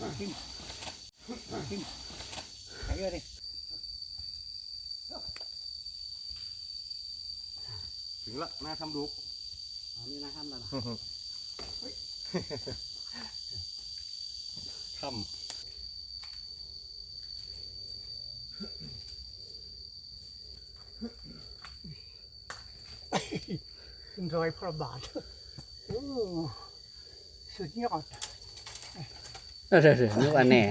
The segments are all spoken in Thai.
ทิ้งทิ้งใส่เยอะดิถึงละหน้าทำลูกอันนี้นะครับแล้วนะทขึ้นรอยพระบาท โอ้ สุดยอด เออเดี๋ยวเดี๋ยวนึกว่าแน่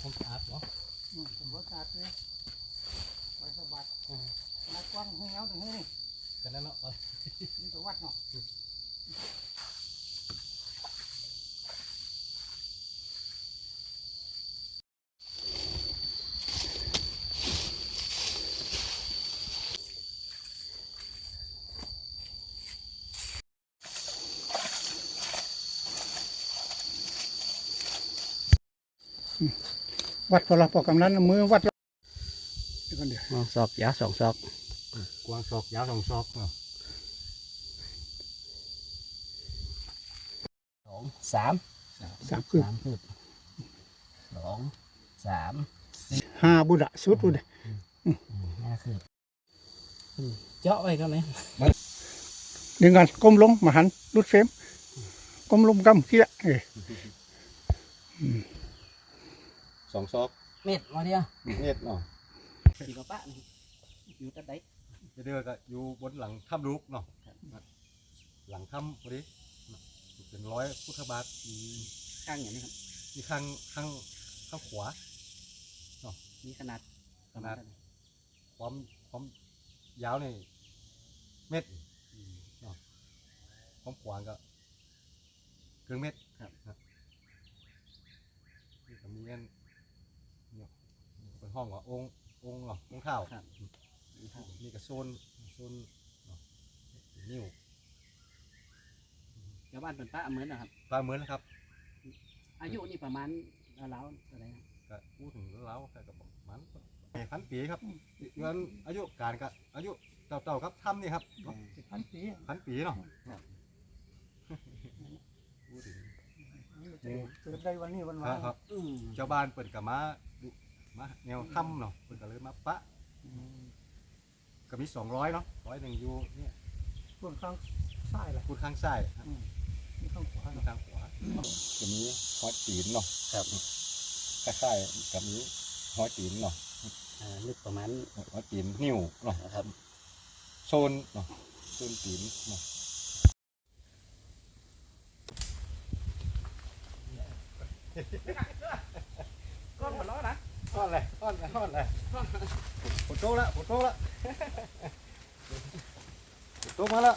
ผมขาดเนาะอืมสมบูรณ์ขาดเลยรอยพระบาทนักกว้างให้เงาตรงนี้นี่กันนั่นเนาะนี่ตัววัดเนาะ วัดพอเราปอกกำนันเอามือวัดเดี๋ยวก่อนเดี๋ยวมองซอกยาวสองซอกกวางศอกยาวสองศอกเนาะสองสามสามคือสามคืบสองสามห้าบุดะสุดบุดะห้าคืบอืมเจาะไว้ก็ไหมดึงกันก้มลงมาหันรุดเฟรมก้มลงกำขี้ละเอ้ย สองศอกเม็ดมาเดียวเน็ตเนาะสีกระปะนี่อยู่ตัดได้เดือก็อยู่บนหลังถ้ำลูกเนาะหลังถ้ำพอดีเนาะเป็นร้อยพุทธบาทข้างอย่างนี้ครับมีข้างข้างข้างขวามีขนาดขนาดความความยาวนี่เม็ดเนาะความกว้างก็ครึ่งเม็ดครับนี่ก็มีอันเนี่ยเป็น ห้องว่าองค์องค์เนาะองค์เท้าครับนี่ก็โซนโซนเนาะนิ้วชาวบ้านเป็นป้าเหมือนนะครับปลาเหมือนนะครับ อายุนี่ประมาณราวๆอะไรครับก็พูดถึงแล้วก็ประมาณพันปีครับเดือนอายุการก็อายุเต่าๆครับถ้ำนี่ครับพันปีพันปีเนาะพูดถึงเกิดได้วันนี้วันควารับนครับอืมชาวบ้านเปิดกับมาดู มาแนวถ้ำเนาะเปิดก็เลยมาปะก็มีสองร้อยเนาะร้อยหนึ่งอยู่เนี่ยเบื้องข้างซ้ายล่ะพูดข้างซ้ายครับนี่ข้างขวาข้างทางขวาจะมีหอยตีนเนาะครับคล้ายๆกับนี้หอยตีนเนาะอ่าลึกประมาณหอยตีนนิ้วเนาะนะครับโซนเนาะโซนตีนเนาะก้อนหัวล้อนะ ก้อนเลยก้อนเลยก้อนเลยฝนโตละฝนโตละฝนโตมาละ